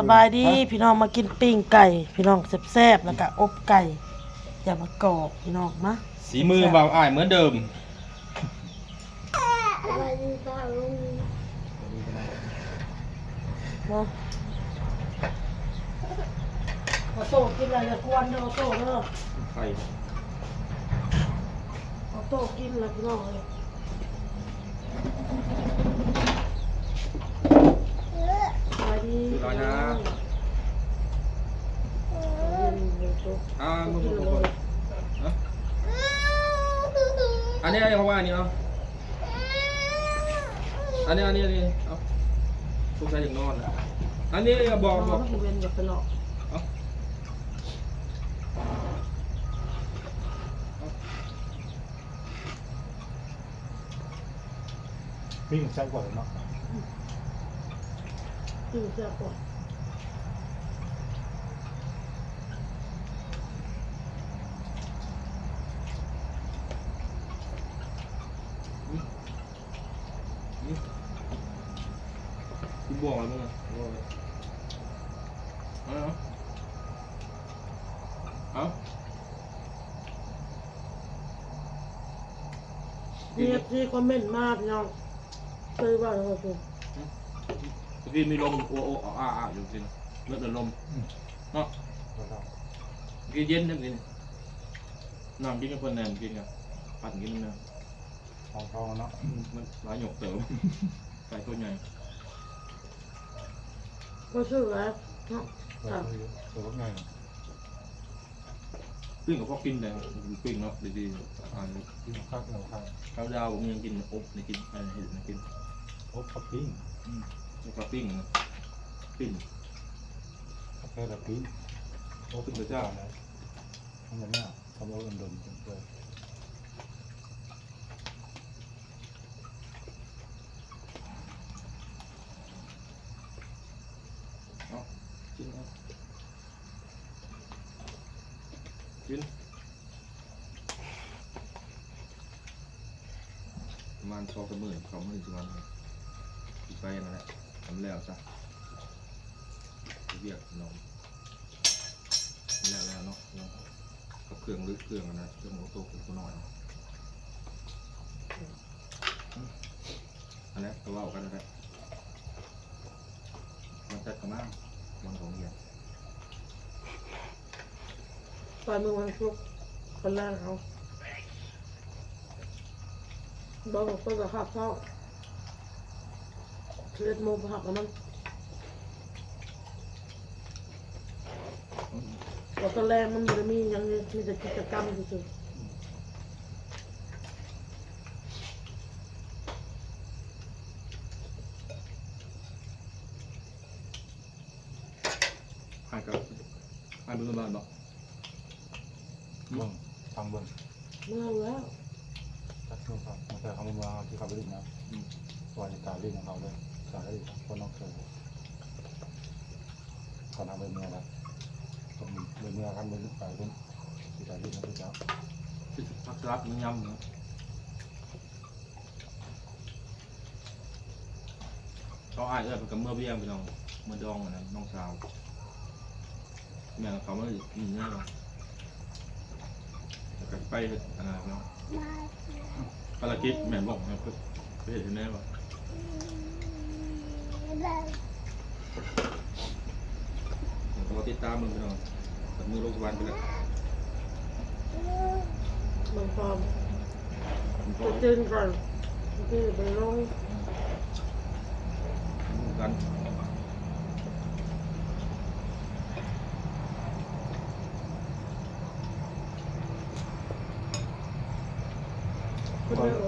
สบายดีพี่น้องมากินปิ้งไก่ พี่น้องแซ่บๆแล้วก็อบไก่อย่ามากรอบพี่น้องมาสีมือเบาอ้ายเหมือนเดิมเนาะขอโต้กินอะไรอย่ากวนเด้อขอโต้เด้อไข่ขอโต้กินอะไรพี่น้องเลยสบาย ดีคือร้อยนะเย็นๆโต๊ะอ่ามึงมึงมึงฮะอันนี้อะไรเพราว่าอันนี้เอาอันนี้อันนี้อันนี้เอาสงสัยอย่างนอนอะอันนี้บอกบอกเวนอย่าไปหลอกเอาปิ้งแซ่บกว่าเนาะ ปิ้งแซ่บกว่านี่กูบอกแล้วมึงอะบอกเลยเอาเอาเอามีที่คอมเมนต์มากพี่น้องเคยว่าเราคือ เมื่มีลมโอ้โออ้าอาอยู่จริงเลือดลมเนาะแล้วก็กินเย็นได้กินน้ำกินกับคนแนมกินกับปั่นกินน้ำทองทองเนาะมันหลายหยกเต๋อใส่ตัวใหญ่ก็ชื่อแล้วเนาะเปิดคือเปิดว่ปิ้งกับพวกกินแต่ปิ้งเนาะดีๆอ่านปิ้งข้าวเหนียวข้าวข้าวดาวผมยังกินอบในกินอะไรเห็ดในกินอ้ข้าวปิ้ง แล้วก็ปิ้งนะปิ้งข้าวแค่แบบปิ้งโอ้ปิ้งพระเจ้านะทำแบบนี้ทำเอาเอินดนจนเกินเอากินเอากินประมาณสองสามหมื่นสองหมื่นประมาณนี้ไปนั่นแหละ ทำแล้วจ้ะเรียกน้องแล้วแล้วเนาะเนาะกับเครื่องลึกเครื่องนะเครื่องโมโต้เครื่องตัวน้อยอันนี้ตัวเอากันแล้มันจัดกันมากมันของเหียนตอนมือวันศุกร์คนแรกเขาบอกว่าเปิดกับข้าเช้า เล็ดโมงผักแล้วมันอืมบอกตอนแรกมันไม่ได้มีอย่างนี้มีแต่กิจกรรมเฉยให้กับให้เป็นบ้านบอกเบิ้งทางเบิ้งๆเมื่อแล้วตัดช่วงครับมาแต่เขามาที่เขาไปดิ้นนะอืมวันในการเล่นของเขาเลย สายได้ดีครับคนนอกเคยก่อนทำเป็นเมื่อนะผมเป็นเมื่อกันเป็นไปเป็นที่การเล่นนะพี่เจ้าที่พักรับมันยำเนาะเขาอายเออเป็นกับเมื่อเบี้ยงไปน้องเมื่อดองนะน้องสาวแม่เขาไม่มีแน่หรอกแต่ก็ไปอันนั้นเนาะภารกิจแม่บอกนะเพื่อเห็นแน่ว่า เราติดตามมึงไปหน่อยตัดมือโลกวันไปแล้วบางฟอร์มมึงไปก็เต้นก่อนที่ไปลงกันคนเดียว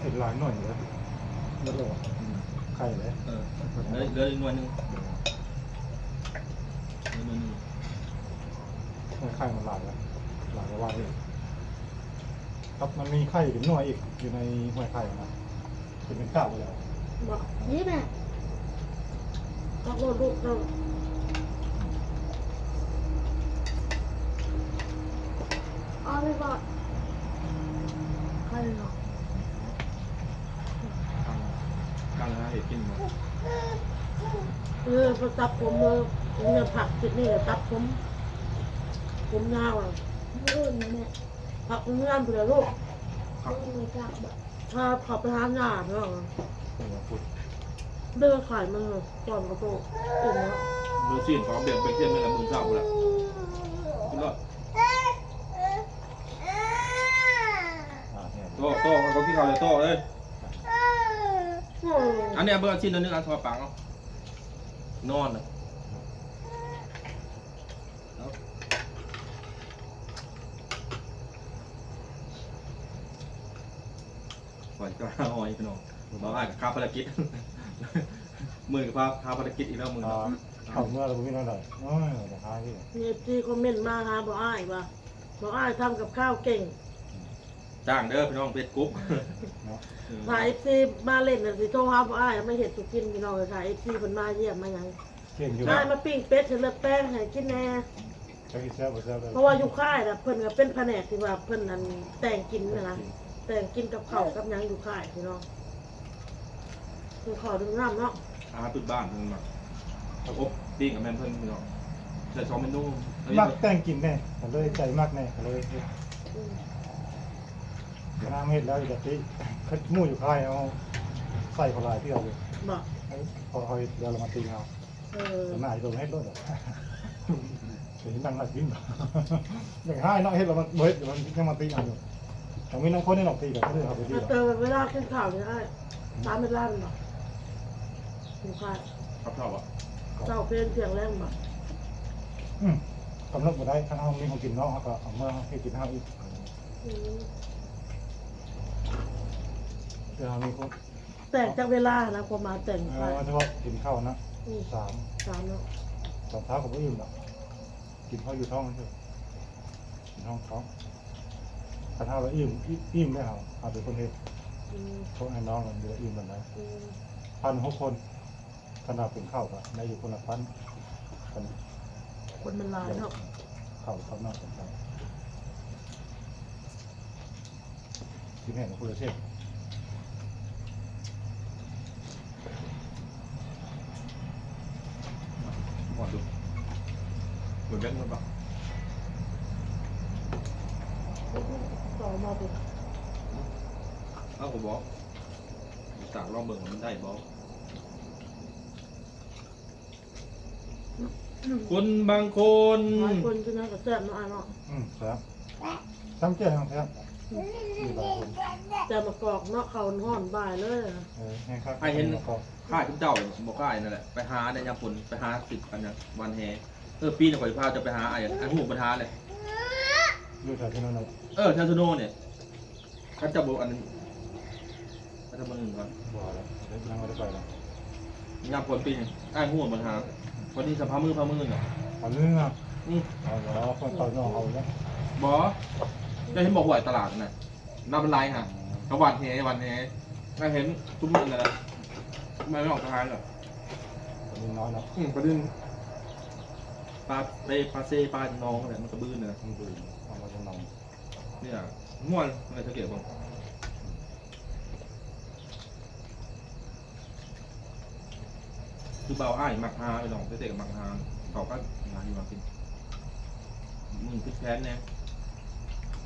เห็นหลายหน่อยเลยแล้วก็อืม ไข่เลยเออเหลือเหลืออีกหน่วยหนึงเหลือหน่วยหนึงมันไข่มันหลายแล้วหลายกว่าว่าเลยครับมันมีไข่เป็นหน่วยอีกอยู่ในห้วยไข่นะเป็นเป็นก้าวไปแล้วบอกนี่แม่ต้องโดนลูกเราเอาไปก่อนใครเนาะ กลางกลางนะเห็ดกินหมดเออพอตับผมเลยเนี่ยผักจิตนี่ตับผม ผมยาวอะรุ่นแม่ผักเงื่อนไปเลยลูกรุ่นไม่กล้าบอกถ้าขอไปหาหน้าเนาะเป็นว่าพูดเดินขายมันเลยก่อนกระโตกอิ่มแล้วมือซีนของเบี่ยงไปเที่ยงเลยละมือเช้าเลยกินรอดอ่าเนี่ยโต้โต้เขากินข้าวเลยโต้เลยโอ้ยอันนี้เอาเบอร์ชิ้นละนึงอันทอดปังเอา นอนเลยเอาปล่อยก็ห้าออยพี่น้องเราอ่านกับข้าวภารกิจมือกับข้าวข้าวภารกิจอีกแล้วมืออ่าเข้าเมื่อเราไม่น้อยหน่อยโอ้ยเดี๋ยวหาที่นี่ที่คอมเมนต์มาหาบอกอ้ายว่าบอกอ้ายทำกับข้าวเก่ง จ้างเด้อพี่น้องเป็ดกรุ๊ปเนาะถ่ายเอฟซีมาเล่นน่ะสิโทรหาบอกอ้ายไม่เห็นสุกินพี่น้องเลยถ่ายเอฟซีมันมาเยี่ยมมาหยังเก่งอยู่อ้ายมาปิ้งเป็ดเห็นเลือดแป้งให้กินแน่ใช้แซ่บบ่แซ่บเลยเพราะว่าอยู่ค่ายนะเพิ่นก็เป็นแผนกที่ว่าเพิ่นนั้นแต่งกินนะนะแต่งกินกับข้าวกับหยังอยู่ค่ายพี่น้องคือขอดึงน้ำเนาะอาหารพื้นบ้านเพิ่นมาอบปิ้งกับแม่นเพิ่นพี่น้องแต่สองเมนูอันนี้มักแต่งกินแน่ก็เลยใจมากแน่ก็เลยอืมเดี๋ยวห น้าเม็ดแล้วจะตีขึ้นมู่อยู่ค่ายเอาใส่ขลายที่เอาเลยบอกพอคอยเดี๋ยวเรามาตีเอาเออเดี๋ยวหน้าจะให้รถอะเดี๋ยวนั่งหลับกินอย่างให้น้องเฮ็ดเรามันเบิดเดี๋ยวมันยังมาตีเอาอยู่แต่มีน้องคนนี่หลอกตีกับเพื่อนเขาไปตีมาเจอเวลากินข้าวนี่ได้ตามเวลามันบอกอยู่ค่ายครับชอบอะเจ้าเพลนเสียงแรงบอกอืมกำลังมาได้ข้างห้องนี้ของกินน้องเขาก็เอามาให้กินห้าวอีกอืม เดี๋ยวมีคนแต่งจากเวลานะพอมาแต่งเอค่ายอเฉพาะกินข้าวนะอืมสามสามเนาะตอนเช้ากับผู้อื่นอะกินข้าวอยู่ท้องใช่ไหมกินท้องท้องถ้าเท่าเราอิ่มอิ่มได้เหรอเอาเป็นคนเฮ็ดอืมพวกไอ้น้องมันจะอิ่มแบบไหนอืมพันหกคนขนาดเป็นข้าวก็ได้อยู่คนละพันกันคนมันหลายเนาะข้าวข้าวนอกกันไปที่แม่ของคุณเทพหมดดูเหมือนแบงค์มันปะต่อมาเป็นเอ้าผมบอกต่างรอบเมืองมันได้บอกคนบางคนหลายคนคือน่าจะแซ่บเนาะอะเนาะอืมครับตั้งใจทางแท้มีหลายคนแต่มากรอกเนาะเขาห่อนบ่ายเลยอะเออให้ครับใครเห็นแล้วก็ค่ายทุกเจ้าบอกค่ายนั่นแหละ ไปหาในยามฝนไปหาสิบกันนะวันแฮ เออปีหนึงข่อยพาจะไปหาไอ้ไอ้หูปัญหาเลยอยู่แถวที่นั่นเลยเออเทนโซโนเนี่ยเขาจะบอกอันนึงเขาจะมาหนึ่งก่อนบ่แล้วเดี๋ยวยังไม่ได้ไปแล้วยามฝนปีหนึงไอ้หูปัญหาวันนี้สภาพมือพามือเนาะเอาเรื่องอะอืมเอาแล้วคนต่อยอเอาแล้วบอจะเห็นบอกหวยตลาดน่ะนับเป็นไรฮะกวันเฮวันเฮไม่เห็นทุกมือเลยนะไม่ไม่ออกทหารหรอกคนนี้น้อยแล้วอืมประเด็น ปลาเปปลาเซ่ปลาน้องอะไรมันกระบื้นเลยมันดูเอามาจะนอนเนี่ยม่วนอะไรสังเกตบ้างคือเบาอ้ายมักฮาไปลองไปเตะกับมักฮาเขาก็มาอยู่มากินมึงพิดแค้นเนี่ย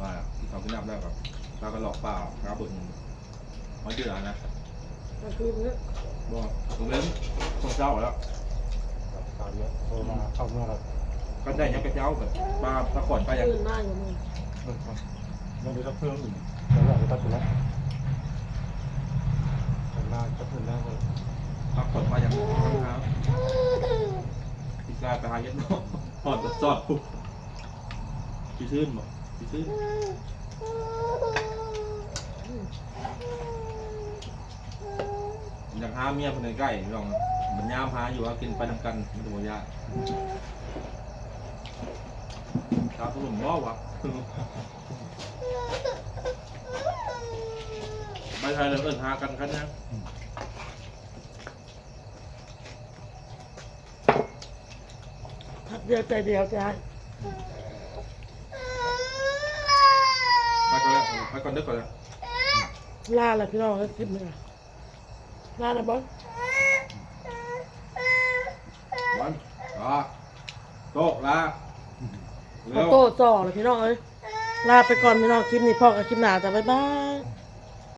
ว่าที่เขาขึ้นนับแล้วแบบเราก็หลอกเปล่าครับบนมันเดือดนะกลางคืนเนี่ยบอกผมเล่นสองเจ้าแล้วกับ ข่าวเยอะโทรมาเข้าเมื่อเราก็ได้ยังกระเจ้าแบบปลาปลาขอนไปยังตื่นมาอยู่มึงเริ่มต้นเรื่องนี้ก็เพิ่มอีกแล้วเราจะตัดไปแล้วทำหน้าก็เพิ่มแล้วเลยปลาขอนไปยังครับพี่กายไปหาเย็ดเนาะหอดสอดปุ๊บพี่ชื่นบอกพี่ชื่นอยากหาเมียคนใกล้ๆลอง บัญญามหาอยู่ว่ากินไปนำกันไม่ถูกยากตาตุ่มบ่วะไปไทยเลยเอินหากันกันนะทักเดียวใจเดียวใจไปก่อนแล้วไปก่อนเด้อก่อนแล้ว ลาละพี่น้องก็คลิปนี้ล่ะลาละบอส ก็ โต๊ะลาวโต้จ่อเลยพี่น้องเอ้ยลาไปก่อนพี่น้องคลิปนี้พ่อกับคลิปหน้าจะบ๊ายบาย